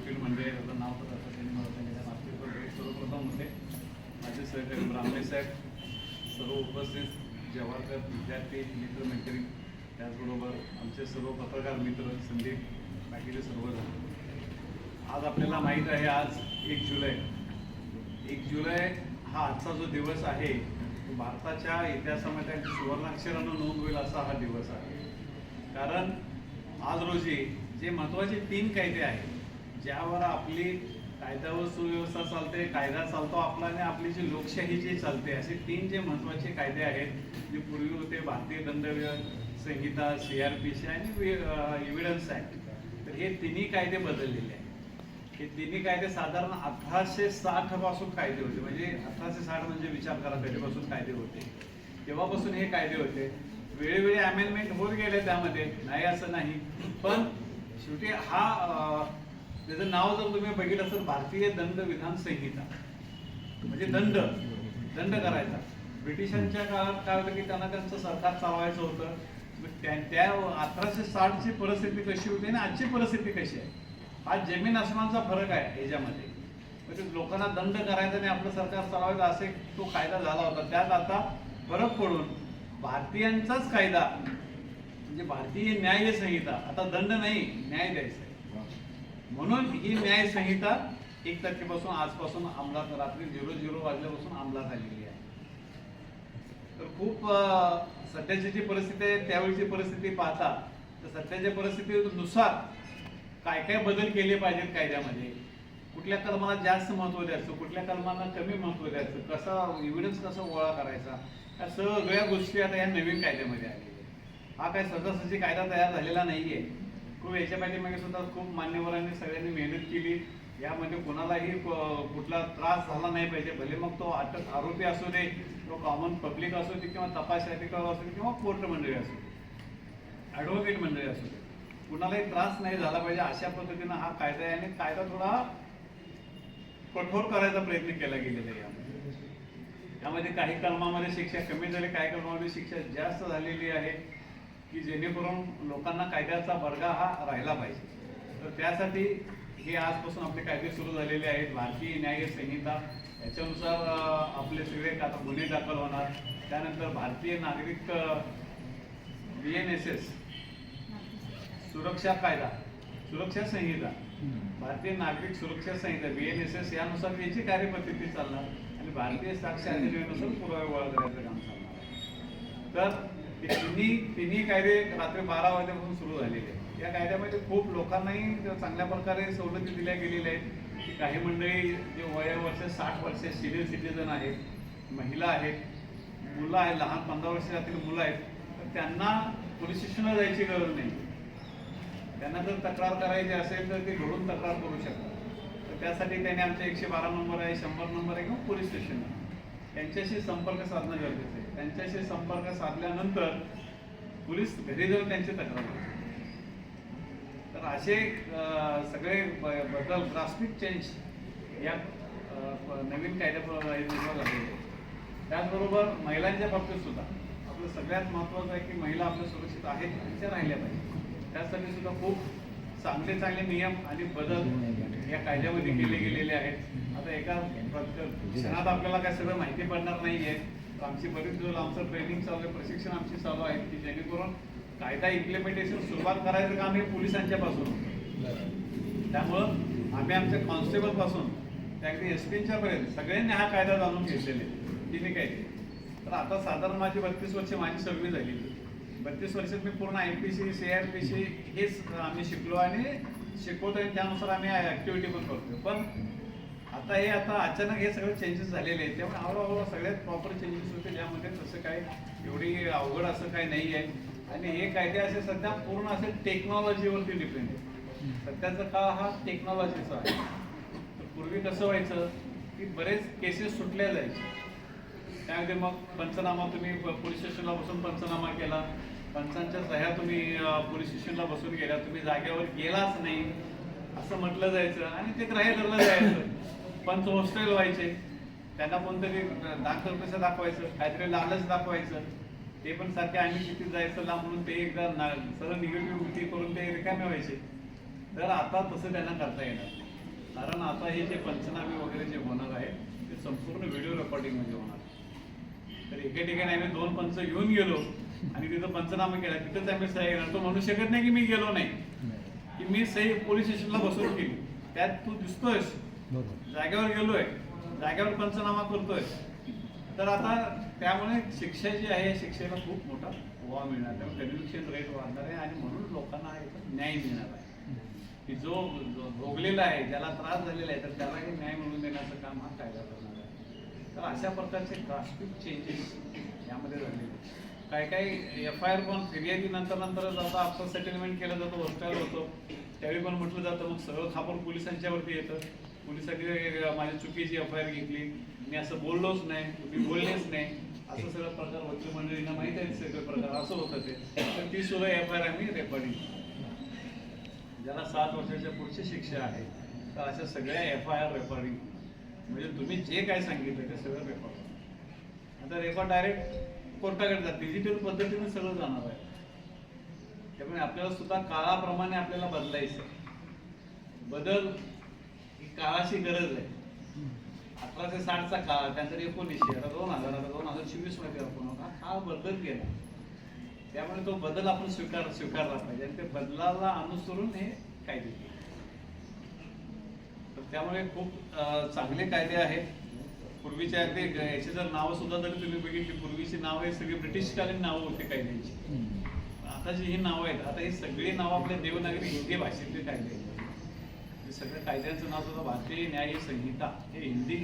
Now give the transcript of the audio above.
वकील म्हणजे याचं नाव तर असं त्यांनी मला सांगितलं नागपूर सर्वप्रथम होते माझे सहकारी ब्राह्मणे साहेब सर्व उपस्थित जवाहरकर विद्यार्थी मित्रमैत्री त्याचबरोबर आमचे सर्व पत्रकार मित्र संदीप बाकीचे सर्वजण. आज आपल्याला माहीत आहे आज एक जुलै. एक जुलै हा आजचा जो दिवस आहे तो भारताच्या इतिहासामध्ये अगदी सुवर्णाक्षरानं नोंद होईल असा हा दिवस आहे. कारण आज रोजी जे महत्त्वाचे तीन कायदे आहेत ज्यावर आपली कायदा व सुव्यवस्था चालते कायदा चालतो आपला आणि आपली जी लोकशाही जी चालते असे तीन जे महत्त्वाचे कायदे आहेत जे पूर्वी होते भारतीय दंडव्य संहिता सी आर पी सी आणि एव्हिडन्स ॲक्ट तर हे तिन्ही कायदे बदललेले आहेत. हे तिन्ही कायदे साधारण अठराशे साठपासून कायदे होते. म्हणजे अठराशे साठ म्हणजे विचार करा कधीपासून कायदे होते. तेव्हापासून हे कायदे होते. वेळोवेळी अमेंडमेंट होत गेले त्यामध्ये. नाही असं नाही. पण शेवटी हा त्याचं नाव जर तुम्ही बघितलं असेल भारतीय दंड विधान संहिता म्हणजे दंड दंड करायचा. ब्रिटिशांच्या काळात काय होतं की त्यांना त्यांचं सरकार चालवायचं होतं. त्या त्या अठराशे साठची परिस्थिती कशी होती आणि आजची परिस्थिती कशी आहे? हा जमीन आसमानचा फरक आहे याच्यामध्ये म्हणजे लोकांना दंड करायचा आणि आपलं सरकार चालवायचं असे तो कायदा झाला होता. त्यात आता फरक पडून भारतीयांचाच कायदा म्हणजे भारतीय न्याय संहिता आता दंड नाही न्याय द्यायचा आहे. म्हणून ही न्यायसंहिता एक तारखेपासून आजपासून अंमलात रात्री झिरो झिरो वाजल्यापासून अंमलात आलेली आहे. तर खूप सध्याची जी परिस्थिती आहे त्यावेळीची परिस्थिती पाहता तर सध्याच्या परिस्थितीनुसार काय काय बदल केले पाहिजेत कायद्यामध्ये? कुठल्या कलमाला जास्त महत्त्व द्यायचं? कुठल्या कलमाला कमी महत्त्व द्यायचं? कसा इव्हिडन्स कसा गोळा करायचा? या सगळ्या गोष्टी आता या नवीन कायद्यामध्ये आलेल्या आहेत. हा काय सहजासहजी कायदा तयार झालेला नाहीये. खूप याच्या पाठीमागे सुद्धा खूप मान्यवरांनी सगळ्यांनी मेहनत केली. यामध्ये कोणालाही कुठला त्रास झाला नाही पाहिजे. भले मग तो अटक आरोपी असू दे तो कॉमन पब्लिक असू दे किंवा तपास अधिकार असू दे किंवा कोर्ट मंडळी असू दे ॲडव्होकेट मंडळी असू दे. कुणालाही त्रास नाही झाला पाहिजे अशा पद्धतीनं हा कायदा आहे आणि कायदा थोडा कठोर करायचा प्रयत्न केला गेलेला आहे यामध्ये. यामध्ये काही कलमामध्ये शिक्षा कमी झाली काही कलमामध्ये शिक्षा जास्त झालेली आहे. की जेणेकरून लोकांना कायद्याचा बडगा हा राहिला पाहिजे. तर त्यासाठी हे आजपासून आपले कायदे सुरू झालेले आहेत. भारतीय न्याय संहिता याच्यानुसार आपले सगळे आता गुन्हे दाखल होणार. त्यानंतर भारतीय नागरिक बी एन एस एस सुरक्षा कायदा सुरक्षा संहिता भारतीय नागरिक सुरक्षा संहिता बी एन एस एस यानुसार याची कार्यपद्धती चालणार. आणि भारतीय साक्ष अधिनियमानुसार पुरावे गोळा करायचं काम चालणार तर तिन्ही तिन्ही कायदे रात्री बारा वाजल्यापासून सुरू झालेले आहेत. या कायद्यामध्ये खूप लोकांनाही चांगल्या प्रकारे सवलती दिल्या गेलेल्या आहेत. की काही मंडळी जे वयावर्ष साठ वर्ष सिनियर सिटीजन आहेत महिला आहेत मुलं आहेत लहान पंधरा वर्षातील मुलं आहेत तर त्यांना पोलीस स्टेशनला जायची गरज नाही. त्यांना जर तक्रार करायची असेल तर ते घडून तक्रार करू शकतात. तर त्यासाठी त्यांनी आमचे एकशे बारा नंबर आहे शंभर नंबर आहे किंवा पोलीस स्टेशन आहे त्यांच्याशी संपर्क साधणं गरजेचं आहे. त्यांच्याशी संपर्क साधल्यानंतर पोलीस घरी जाऊन त्यांची तक्रार करतात. तर असे सगळे बदल ड्रास्टिक चेंज या नवीन कायद्या त्याचबरोबर महिलांच्या बाबतीत सुद्धा आपलं सगळ्यात महत्त्वाचं आहे की महिला आपल्या सुरक्षित आहेत त्यांच्या त्या राहिल्या पाहिजे त्यासाठी सुद्धा खूप चांगले चांगले नियम आणि बदल या कायद्यामध्ये केले गेलेले आहेत. आता एका क्षणात आपल्याला काय सगळं माहिती पडणार नाही आहे तर आमची बरीच आमचं ट्रेनिंग चालू आहे प्रशिक्षण आमची चालू आहे की जेणेकरून कायदा इम्प्लिमेंटेशन सुरुवात करायचं काम हे पोलिसांच्या पासून. त्यामुळं आम्ही आमच्या कॉन्स्टेबलपासून ते अगदी एस पीच्या पर्यंत सगळ्यांनी हा कायदा जाणून घेतलेले की नाही काय? तर आता साधारण माझी बत्तीस वर्ष माझी सर्व्हिस झालेली बत्तीस वर्षात मी पूर्ण I P C C R P C हेच आम्ही शिकलो आणि शिकवतो आणि त्यानुसार आम्ही ॲक्टिव्हिटी पण करतो पण आता हे आता अचानक हे सगळे चेंजेस झालेले आहेत. त्यामुळे हळूहळू सगळ्यात प्रॉपर चेंजेस होते ज्यामध्ये तसं काय एवढी अवघड असं काही नाही आहे आणि हे कायदे असे सध्या पूर्ण असे टेक्नॉलॉजीवरती डिपेंड आहे. सध्याचा काळ हा टेक्नॉलॉजीचा आहे. तर पूर्वी कसं व्हायचं की बरेच केसेस सुटल्या जायचे. त्यामध्ये मग पंचनामा तुम्ही प- पोलीस स्टेशनला बसून पंचनामा केला. पंचांच्या सह्या तुम्ही पोलीस स्टेशनला बसून गेला तुम्ही जागेवर गेलाच नाही असं म्हटलं जायचं आणि ते ग्राह्य जायचं. पंच हॉस्टेल व्हायचे. त्यांना कोणतरी दाखल कसं दाखवायचं? काहीतरी लालच दाखवायचं. ते पण सारखे आम्ही किती जायचं लांब म्हणून ते एकदा ना- सरळ निगेटिव्ह वृत्ती करून ते रिकामे व्हायचे. तर आता तसं त्यांना करता येणार कारण आता हे जे पंचनामे वगैरे जे होणार आहे ते संपूर्ण व्हिडिओ रेकॉर्डिंगमध्ये होणार. तर एके ठिकाणी आम्ही दोन पंच घेऊन गेलो. आणि तिथं पंचनामा केला. तिथंच आम्ही सही घेणार. तो म्हणू शकत नाही की मी गेलो नाही. की मी सही पोलीस स्टेशनला बसवून केली त्यात तू दिसतोयस. जागेवर गेलोय. जागेवर पंचनामा करतोय. तर आता त्यामुळे शिक्षा जी आहे शिक्षेला खूप मोठा वाव मिळणार. त्यामुळे कन्व्हिक्शन रेट वाढणार आहे आणि म्हणून लोकांना न्याय मिळणार आहे. की जो भोगलेला आहे ज्याला त्रास झालेला आहे तर त्यालाही न्याय मिळवून देण्याचं काम हा कायदा करणार आहे. तर अशा प्रकारचे ड्रास्टिक चेंजेस यामध्ये झालेले. काय काय एफ आय आर पण फिर्यादी नंतर नंतर आता आफ्टर सेटलमेंट केलं जातं वरच्यावर होतं. त्यावेळी पण म्हटलं जातं मग सगळं खापर पोलिसांच्यावरती येतं. पोलिसांनी माझ्या चुकीची एफ आय आर घेतली. मी असं बोललोच नाही मी बोललेच नाही. असं सगळं प्रकार वकील मंडळींना माहीत आहे सगळे प्रकार. असं होतं ते. तर ती सुद्धा एफ आय आर आम्ही रेकॉर्डिंग ज्याला सात वर्षाच्या पुढची शिक्षा आहे तर अशा सगळ्या एफ आय आर रेकॉर्डिंग म्हणजे तुम्ही जे काय सांगितलं ते सगळं रेकॉर्ड आता रेकॉर्ड डायरेक्ट कोर्टाकडे जात डिजिटल पद्धतीने सगळं जाणार आहे. त्यामुळे आपल्याला सुद्धा काळाप्रमाणे आपल्याला बदलायचं बदल ही काळाची गरज आहे. अठराशे साठचा काळ त्यानंतर एकोणीसशे आता दोन हजार आता दोन हजार चोवीसमध्ये आपण होता हा काळ बदलत गेला त्यामुळे तो बदल आपण स्वीकार स्वीकारला पाहिजे. आणि ते बदलाला अनुसरून हे कायदे तर त्यामुळे खूप चांगले कायदे आहेत. पूर्वीच्या ते याची जर नावं सुद्धा जरी तुम्ही बघितली पूर्वीची नावं हे सगळी ब्रिटिशकालीन नावं होती कायद्यांची आता जी ही नावं आहेत आता ही सगळी नावं आपल्या देवनागरी हिंदी भाषेतली कायदे आहेत. हे सगळ्या कायद्यांचं नाव सुद्धा भारतीय न्याय संहिता हे हिंदी